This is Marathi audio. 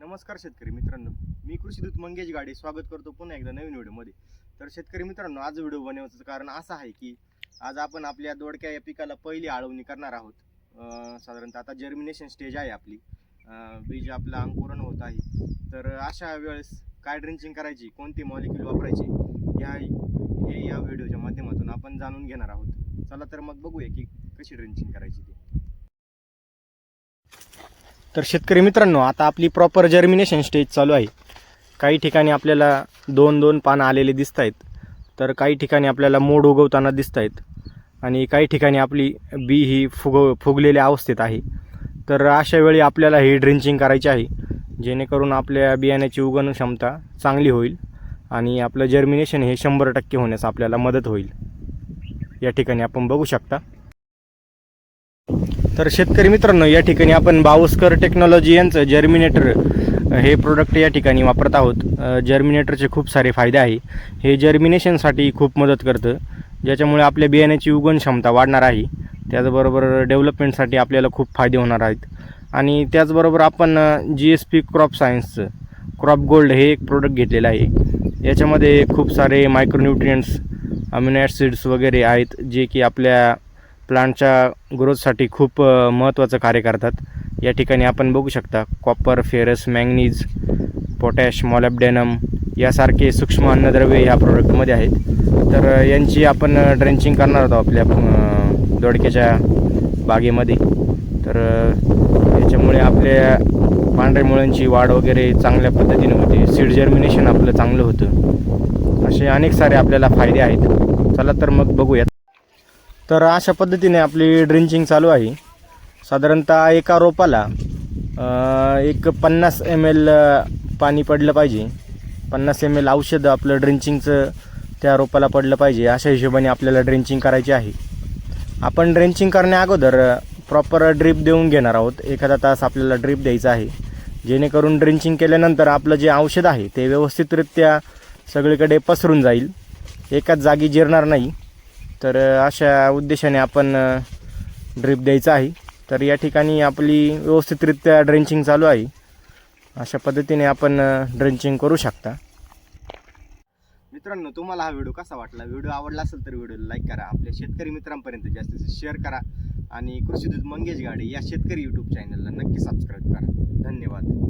नमस्कार शेतकरी मित्रांनो. मी कृषीदूत मंगेश गाडे. स्वागत करतो पुन्हा एकदा नवीन व्हिडिओमध्ये. तर शेतकरी मित्रांनो आज व्हिडिओ बनवण्याचं कारण असं आहे की आज आपण आपल्या दोडक्या या पिकाला पहिली आळवणी करणार आहोत. साधारणतः आता जर्मिनेशन स्टेज आहे आपली. बीज आपलं अंकुरण होत आहे. तर अशा वेळेस काय ड्रिंचिंग करायची कोणती मॉलिक्यूल वापरायची या हे या व्हिडिओच्या माध्यमातून आपण जाणून घेणार आहोत. चला तर मग बघूया की कशी ड्रिंचिंग करायची ती. तर शेतकरी मित्रांनो आता आपली प्रॉपर जर्मिनेशन स्टेज चालू आहे. काही ठिकाणी आपल्याला दोन दोन पानं आलेले दिसत आहेत तर काही ठिकाणी आपल्याला मोड उगवताना दिसत आहेत आणि काही ठिकाणी आपली बी ही फुग फुगलेल्या अवस्थेत आहे. तर अशा वेळी आपल्याला ही ड्रिंचिंग करायची आहे. जेणेकरून आपल्या बियाण्याची उगवण क्षमता चांगली होईल आणि आपलं जर्मिनेशन हे शंभर टक्के होण्यास आपल्याला मदत होईल. या ठिकाणी आपण बघू शकता. तर शेतकरी मित्रांनो या ठिकाणी आपण बावस्कर टेक्नॉलॉजी यांचं जर्मिनेटर हे प्रोडक्ट या ठिकाणी वापरत आहोत. जर्मिनेटरचे खूप सारे फायदे आहे. हे जर्मिनेशनसाठी खूप मदत करतं. ज्याच्यामुळे आपल्या बियाण्याची उगवण क्षमता वाढणार आहे. त्याचबरोबर डेव्हलपमेंटसाठी आपल्याला खूप फायदे होणार आहेत. आणि त्याचबरोबर आपण जी एस पी क्रॉप सायन्सचं क्रॉप गोल्ड हे एक प्रोडक्ट घेतलेलं आहे. याच्यामध्ये खूप सारे मायक्रोन्युट्रियंट्स अमिनो ॲसिड्स वगैरे आहेत जे की आपल्या प्लांटच्या ग्रोथसाठी खूप महत्त्वाचं कार्य करतात. या ठिकाणी आपण बघू शकता copper ferrous manganese potash molybdenum यासारखे सूक्ष्म अन्नद्रव्ये ह्या प्रोडक्टमध्ये आहेत. तर यांची आपण ड्रेंचिंग करणार होतो आपल्या दोडक्याच्या बागेमध्ये. तर याच्यामुळे आपल्या पांढऱ्या मुळांची वाढ वगैरे चांगल्या पद्धतीने होते. सीड जर्मिनेशन आपलं चांगलं होतं. असे अनेक सारे आपल्याला फायदे आहेत. चला तर मग बघूयात. तर अशा पद्धतीने आपली ड्रिंचिंग चालू आहे. साधारणतः एका रोपाला एक पन्नास एम एल पाणी पडलं पाहिजे. पन्नास एम एल औषध आपलं ड्रिंचिंगचं त्या रोपाला पडलं पाहिजे. अशा हिशोबाने आपल्याला ड्रिंचिंग करायची आहे. आपण ड्रेंचिंग करण्या अगोदर प्रॉपर ड्रीप देऊन घेणार आहोत. एखादा तास आपल्याला ड्रीप द्यायचा आहे. जेणेकरून ड्रिंचिंग केल्यानंतर आपलं जे औषध आहे ते व्यवस्थितरित्या सगळीकडे पसरून जाईल. एकाच जागी जिरणार नाही. तर अशा उद्देशाने आपण ड्रीप द्यायचा आहे. तर या ठिकाणी आपली व्यवस्थितरित्या ड्रेंचिंग चालू आहे. अशा पद्धतीने आपण ड्रेंचिंग करू शकता. मित्रांनो तुम्हाला हा व्हिडिओ कसा वाटला? व्हिडिओ आवडला असेल तर व्हिडिओला लाईक करा. आपल्या शेतकरी मित्रांपर्यंत जास्तीत जास्त शेअर करा. आणि कृषीदूत मंगेश गाडे या शेतकरी यूट्यूब चॅनलला नक्की सबस्क्राईब करा. धन्यवाद.